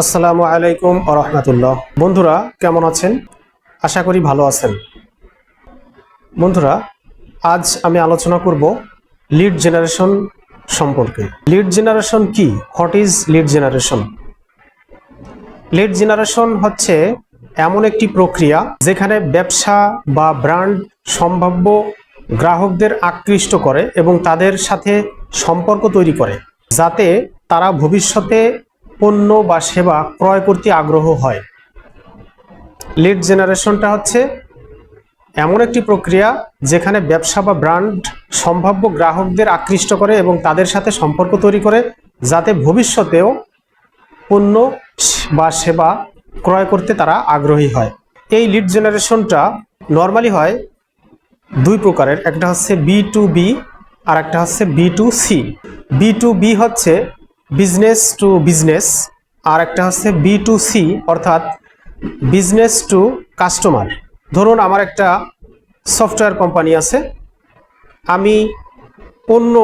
আসসালামু আলাইকুম রহমতুল্লাহ। বন্ধুরা, কেমন আছেন? আশা করি ভালো আছেন। বন্ধুরা, আজ আমি আলোচনা করব লিড জেনারেশন সম্পর্কে। লিড জেনারেশন কি? What is lead generation lead generation হচ্ছে এমন একটি প্রক্রিয়া যেখানে ব্যবসা বা ব্র্যান্ড সম্ভাব্য গ্রাহকদের আকৃষ্ট করে এবং তাদের সাথে সম্পর্ক তৈরি করে, যাতে তারা ভবিষ্যতে পণ্য বা সেবা ক্রয় করতে আগ্রহ হয়। লিড জেনারেশনটা হচ্ছে এমন একটি প্রক্রিয়া যেখানে ব্যবসা বা ব্র্যান্ড সম্ভাব্য গ্রাহকদের আকৃষ্ট করে এবং তাদের সাথে সম্পর্ক তৈরি করে, যাতে ভবিষ্যতেও পণ্য বা সেবা ক্রয় করতে তারা আগ্রহী হয়। এই লিড জেনারেশনটা নর্মালি হয় দুই প্রকারের, একটা হচ্ছে বি টু বি আর একটা হচ্ছে B to C B to B হচ্ছে বিজনেস টু বিজনেস আর একটা হচ্ছে বি টু সি অর্থাৎ বিজনেস টু কাস্টমার ধরুন আমার একটা সফটওয়্যার কোম্পানি আছে। আমি অন্য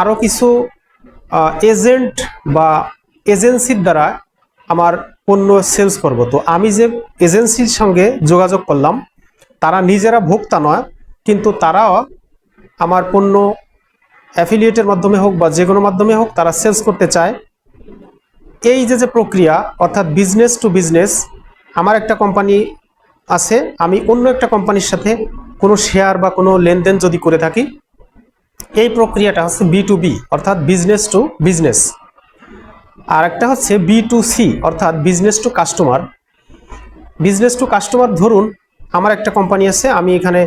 আরও কিছু এজেন্ট বা এজেন্সির দ্বারা আমার পণ্য সেলস করব। তো আমি যে এজেন্সির সঙ্গে যোগাযোগ করলাম, তারা নিজেরা ভোক্তা নয়, কিন্তু তারাও আমার পণ্য অ্যাফিলিয়েটের মাধ্যমে হোক বা যে কোনো মাধ্যমে হোক তারা সেলস করতে চায়। এই যে যে প্রক্রিয়া, অর্থাৎ বিজনেস টু বিজনেস আমার একটা কোম্পানি আছে, আমি অন্য একটা কোম্পানির সাথে কোনো শেয়ার বা কোনো লেনদেন যদি করে থাকি, এই প্রক্রিয়াটা হচ্ছে বি টু বি অর্থাৎ বিজনেস টু বিজনেস আর একটা হচ্ছে বি টু সি অর্থাৎ business to customer business to customer ধরুন, আমার একটা কোম্পানি আছে, আমি এখানে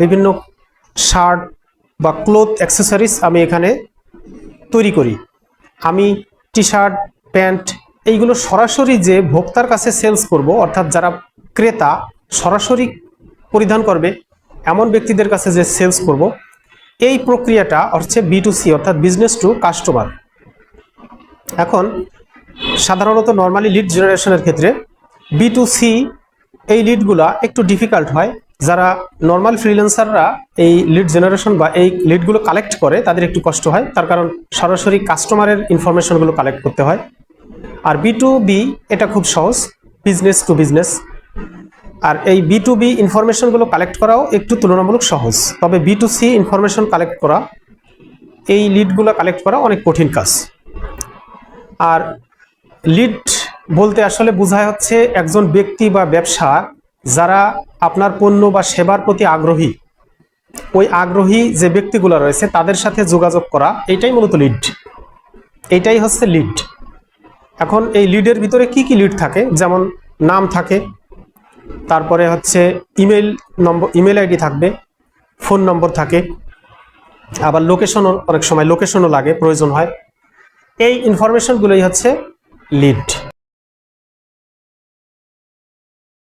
বিভিন্ন শার্ট বা ক্লোথ অ্যাক্সেসরিজ আমি এখানে তৈরি করি। আমি টি শার্ট প্যান্ট এইগুলো সরাসরি যে ভোক্তার কাছে সেলস করব, অর্থাৎ যারা ক্রেতা সরাসরি পরিধান করবে, এমন ব্যক্তিদের কাছে যে সেলস করব, এই প্রক্রিয়াটা হচ্ছে বি টু সি অর্থাৎ বিজনেস টু কাস্টমার এখন সাধারণত নর্মালি লিড জেনারেশনের ক্ষেত্রে বি টু সি এই লিডগুলা একটু ডিফিকাল্ট হয়। যারা নর্মাল ফ্রিল্যান্সাররা এই লিড জেনারেশন বা এই লিডগুলো কালেক্ট করে, তাদের একটু কষ্ট হয়। তার কারণ সরাসরি কাস্টমারের ইনফরমেশনগুলো কালেক্ট করতে হয়। আর বি টু বি এটা খুব সহজ বিজনেস টু বিজনেস আর এই বি টু বি ইনফরমেশনগুলো কালেক্ট করাও একটু তুলনামূলক সহজ। তবে B to C information collect করা, এই লিডগুলো কালেক্ট করা অনেক কঠিন কাজ। আর লিড বলতে আসলে বোঝায় হচ্ছে একজন ব্যক্তি বা ব্যবসা যারা আপনার পণ্য বা সেবার প্রতি আগ্রহী, ওই আগ্রহী যে ব্যক্তিগুলো রয়েছে, তাদের সাথে যোগাযোগ করা, এটাই মূলত লিড এইটাই হচ্ছে লিড এখন এই লিডের ভিতরে কি কি লিড থাকে? যেমন নাম থাকে, তারপরে হচ্ছে ইমেল নম্বর ইমেল আইডি থাকবে ফোন নম্বর থাকে, আবার লোকেশনও অনেক সময় লোকেশনও লাগে, প্রয়োজন হয়। এই ইনফরমেশনগুলোই হচ্ছে লিড